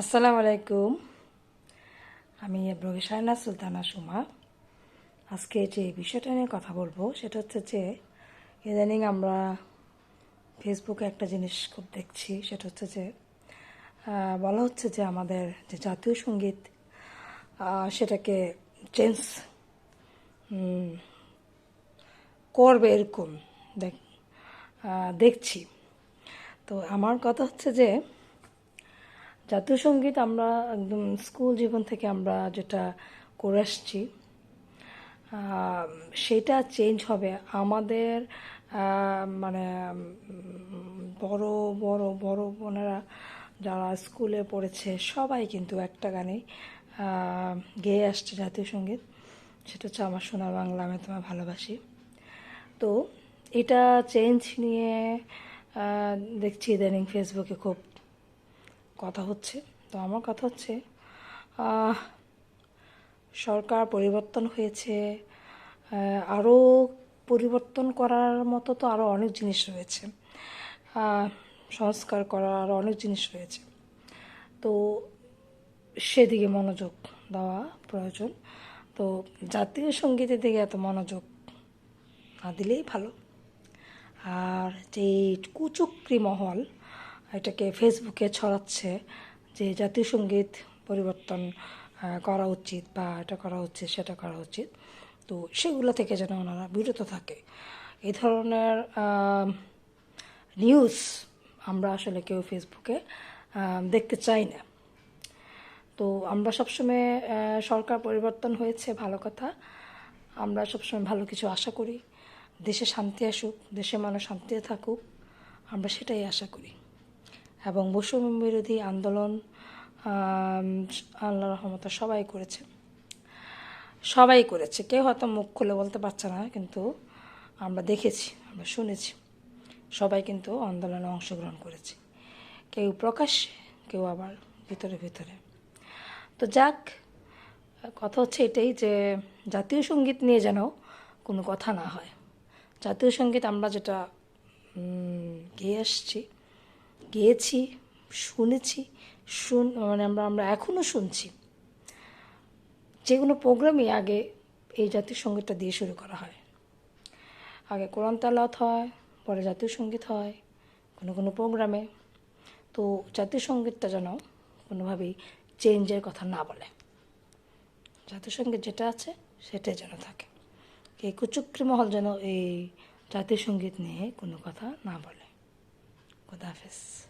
আসসালামু আলাইকুম। আমি ব্লগে শায়না সুলতানা সুমা। আজকে যে বিষয়টা নিয়ে কথা বলব, সেটা হচ্ছে যে, ইদানিং আমরা ফেসবুকে একটা জিনিস খুব দেখছি, সেটা হচ্ছে যে বলা হচ্ছে যে আমাদের যে জাতীয় সংগীত সেটাকে চেঞ্জ করবে এরকম দেখ দেখছি। তো আমার কথা হচ্ছে যে জাতীয় সংগীত আমরা একদম স্কুল জীবন থেকে আমরা যেটা করে আসছি সেটা চেঞ্জ হবে। আমাদের মানে বড় বড় বড় বোনেরা যারা স্কুলে পড়েছে, সবাই কিন্তু একটা গানে গেয়ে আসছে জাতীয় সংগীত সেটা হচ্ছে আমার সোনার বাংলা, আমি তোমায় ভালোবাসি। তো এটা চেঞ্জ নিয়ে দেখছি ইদানিং ফেসবুকে খুব কথা হচ্ছে। তো আমার কথা হচ্ছে সরকার পরিবর্তন হয়েছে আরও পরিবর্তন করার মতো তো আরও অনেক জিনিস রয়েছে সংস্কার করার আরও অনেক জিনিস রয়েছে। তো সেদিকে মনোযোগ দেওয়া প্রয়োজন। তো জাতীয় সঙ্গীতের দিকে এত মনোযোগ না দিলেই ভালো। আর যে কুচক্রি মহল এটাকে ফেসবুকে ছড়াচ্ছে যে জাতীয় সংগীত পরিবর্তন করা উচিত বা এটা করা উচিত সেটা করা উচিত। তো সেগুলো থেকে যেন ওনারা বিরত থাকে। এই ধরনের নিউজ আমরা আসলে কেউ ফেসবুকে দেখতে চাই না। তো আমরা সবসময় সরকার পরিবর্তন হয়েছে, ভালো কথা। আমরা সবসময় ভালো কিছু আশা করি। দেশে শান্তি আসুক দেশের মানুষ শান্তিতে থাকুক, আমরা সেটাই আশা করি। এবং বৈষম্য বিরোধী আন্দোলন আল্লাহ রহমতে সবাই করেছে। সবাই করেছে। কেউ হয়তো মুখ খুলে বলতে পারছে না, কিন্তু আমরা দেখেছি, আমরা শুনেছি। সবাই কিন্তু আন্দোলনে অংশগ্রহণ করেছে। কেউ প্রকাশ্যে, কেউ আবার ভিতরে ভিতরে। তো যাক, কথা হচ্ছে এটাই যে, জাতীয় সংগীত নিয়ে যেন কোনো কথা না হয়। জাতীয় সংগীত আমরা যেটা গেয়ে আসছি গেয়েছি, শুনেছি, শুন মানে আমরা আমরা এখনও শুনছি। যে কোনো প্রোগ্রামই আগে এই জাতীয় সঙ্গীতটা দিয়ে শুরু করা হয়। আগে কোরআন তালাত হয়, পরে জাতীয় সংগীত হয়, কোনো কোনো প্রোগ্রামে। তো জাতীয় সঙ্গীতটা যেন কোনোভাবেই চেঞ্জের কথা না বলে। জাতীয় সংগীত যেটা আছে, সেটাই যেন থাকে। এই কুচুক্রি মহল যেন এই জাতীয় সংগীত নিয়ে কোনো কথা না বলে। Godafes.